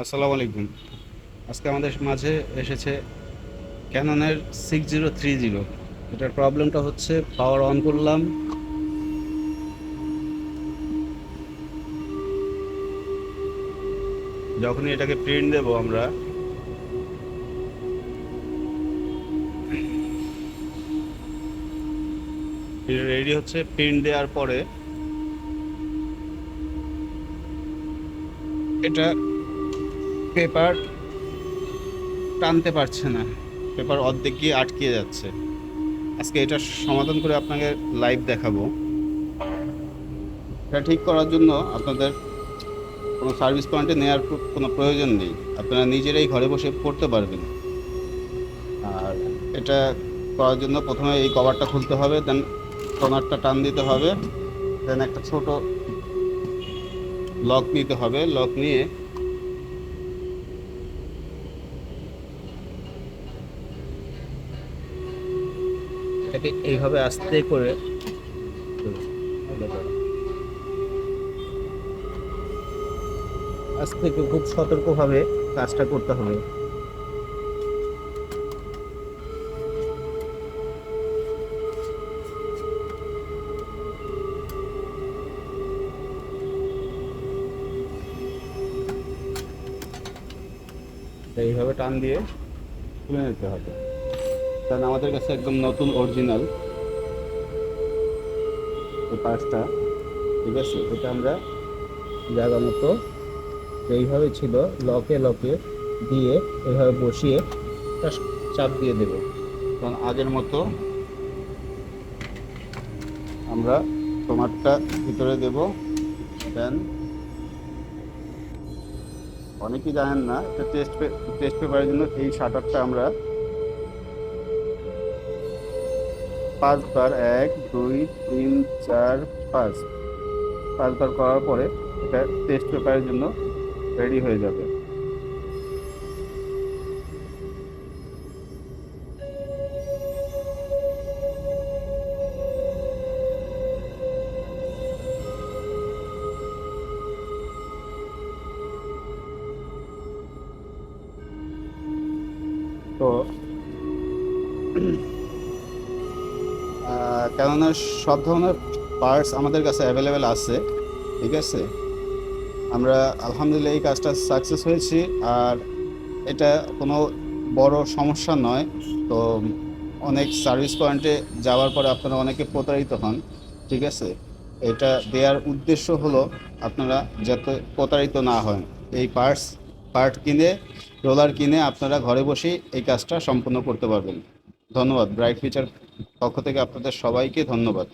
আসসালামু আলাইকুম। আজকে আমাদের মাঝে এসেছে ক্যাননের সিক্স জিরো থ্রি জিরো এটার প্রবলেমটা হচ্ছে পাওয়ার অন করলাম। যখনই এটাকে প্রিন্ট দেব আমরা রেডি হচ্ছে। প্রিন্ট দেওয়ার পরে, এটা পেপার টানতে পারছে না। পেপার অর্ধেক গিয়ে আটকে যাচ্ছে। আজকে এটা সমাধান করে আপনাকে লাইভ দেখাবো। এটা ঠিক করার জন্য আপনাদের কোনো সার্ভিস পয়েন্টে নেওয়ার কোনো প্রয়োজন নেই। আপনারা নিজেরাই ঘরে বসে পড়তে পারবেন। আর এটা করার জন্য প্রথমে এই কভারটা খুলতে হবে দেন টোনারটা টান দিতে হবে দেন একটা ছোট লক নিতে হবে। লক নিয়ে এটাকে এইভাবে আস্তে করে আস্তে খুব সতর্কভাবে কাজটা করতে হবে। এইভাবে টান দিয়ে তুলে নিতে হবে। কারণ আমাদের কাছে একদম নতুন অরিজিনাল এই পার্সটা ঠিক আছে? এটা আমরা জায়গা মতো যেইভাবে ছিল, লকে লকে দিয়ে এভাবে বসিয়ে একটা চাপ দিয়ে দেব। কারণ আগের মতো আমরা টমাটটা ভিতরে দেব দেন অনেকেই জানেন না টেস্ট টেস্ট পেপারের জন্য এই শাটারটা আমরা পাঁচবার এক, দুই, তিন, চার, পাঁচ। পাঁচবার করার পরে এটা টেস্ট পেপারের জন্য রেডি হয়ে যাবে। তো কেননা সব ধরনের পার্টস আমাদের কাছে অ্যাভেলেবেল আছে, ঠিক আছে? আমরা আলহামদুলিল্লাহ এই কাজটা সাকসেস হয়েছি, আর এটা কোনো বড় সমস্যা নয়। তো অনেক সার্ভিস পয়েন্টে যাওয়ার পরে আপনারা অনেকে প্রতারিত হন, ঠিক আছে? এটা দেওয়ার উদ্দেশ্য হলো আপনারা যাতে প্রতারিত না হন। এই পার্টস পার্ট কিনে রোলার কিনে আপনারা ঘরে বসেই এই কাজটা সম্পূর্ণ করতে পারবেন। ধন্যবাদ। ব্রাইট ফিচার পক্ষ থেকে আপনাদের সবাইকে ধন্যবাদ।